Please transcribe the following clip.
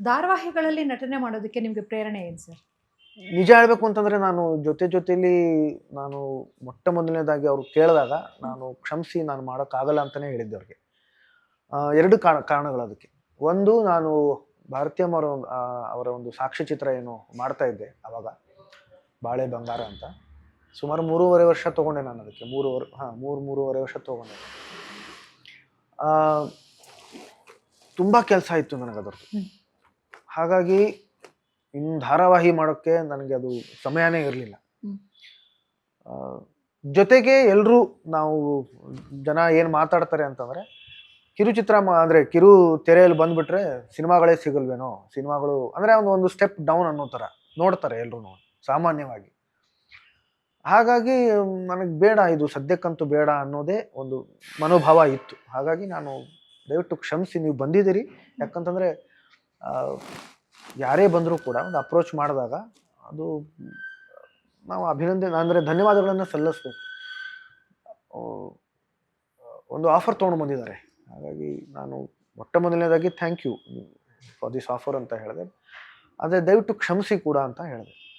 ಧಾರಾವಾಹಿಗಳಲ್ಲಿ ನಟನೆ ಮಾಡೋದಕ್ಕೆ ನಿಮಗೆ ಪ್ರೇರಣೆ ಏನು ಸರ್? ನಿಜ ಹೇಳಬೇಕು ಅಂತಂದ್ರೆ ನಾನು ಜೊತೆ ಜೊತೆಯಲ್ಲಿ ನಾನು ಮೊಟ್ಟ ಮೊದಲನೇದಾಗಿ ಅವ್ರು ಕೇಳಿದಾಗ ನಾನು ಕ್ಷಮಿಸಿ ನಾನು ಮಾಡೋಕ್ಕಾಗಲ್ಲ ಅಂತಲೇ ಹೇಳಿದ್ದೆ ಅವ್ರಿಗೆ. ಎರಡು ಕಾರಣ ಕಾರಣಗಳು ಅದಕ್ಕೆ. ಒಂದು ನಾನು ಭಾರತೀಯ ಅವರ ಅವರ ಒಂದು ಸಾಕ್ಷ್ಯಚಿತ್ರ ಏನು ಮಾಡ್ತಾ ಇದ್ದೆ ಅವಾಗ ಬಾಳೆ ಬಂಗಾರ ಅಂತ. ಸುಮಾರು ಮೂರುವರೆ ವರ್ಷ ತೊಗೊಂಡೆ ನಾನು ಅದಕ್ಕೆ ಮೂರುವರೆ ಹಾಂ ಮೂರು ಮೂರುವರೆ ವರ್ಷ ತೊಗೊಂಡೆ. ಆ, ತುಂಬ ಕೆಲಸ ಇತ್ತು ನನಗೆ ಹ್ಮ್. ಹಾಗಾಗಿ ಇನ್ನು ಧಾರಾವಾಹಿ ಮಾಡೋಕ್ಕೆ ನನಗೆ ಅದು ಸಮಯನೇ ಇರಲಿಲ್ಲ. ಜೊತೆಗೆ ಎಲ್ಲರೂ ನಾವು ಜನ ಏನು ಮಾತಾಡ್ತಾರೆ ಅಂತಂದರೆ ಕಿರುಚಿತ್ರ ಮಾ ಅಂದರೆ ಕಿರು ತೆರೆಯಲ್ಲಿ ಬಂದುಬಿಟ್ರೆ ಸಿನಿಮಾಗಳೇ ಸಿಗಲ್ವೇನೋ? ಸಿನಿಮಾಗಳು ಅಂದರೆ ಒಂದು ಒಂದು ಸ್ಟೆಪ್ ಡೌನ್ ಅನ್ನೋ ಥರ ನೋಡ್ತಾರೆ ಎಲ್ಲರೂ ಸಾಮಾನ್ಯವಾಗಿ. ಹಾಗಾಗಿ ನನಗೆ ಬೇಡ ಇದು ಸದ್ಯಕ್ಕಂತೂ ಬೇಡ ಅನ್ನೋದೇ ಒಂದು ಮನೋಭಾವ ಇತ್ತು. ಹಾಗಾಗಿ ನಾನು ದಯವಿಟ್ಟು ಕ್ಷಮಿಸಿ ನೀವು ಬಂದಿದ್ದೀರಿ. ಯಾಕಂತಂದರೆ ಯಾರೇ ಬಂದರೂ ಕೂಡ ಒಂದು ಅಪ್ರೋಚ್ ಮಾಡಿದಾಗ ಅದು ನಾವು ಅಭಿನಂದನೆ, ಅಂದರೆ ಧನ್ಯವಾದಗಳನ್ನು ಸಲ್ಲಿಸ್ಬೇಕು. ಒಂದು ಆಫರ್ ತೊಗೊಂಡು ಬಂದಿದ್ದಾರೆ. ಹಾಗಾಗಿ ನಾನು ಮೊಟ್ಟ ಮೊದಲನೇದಾಗಿ thank you for this offer ಅಂತ ಹೇಳಿದೆ. ಆದರೆ ದಯವಿಟ್ಟು ಕ್ಷಮಿಸಿ ಕೂಡ ಅಂತ ಹೇಳಿದೆ.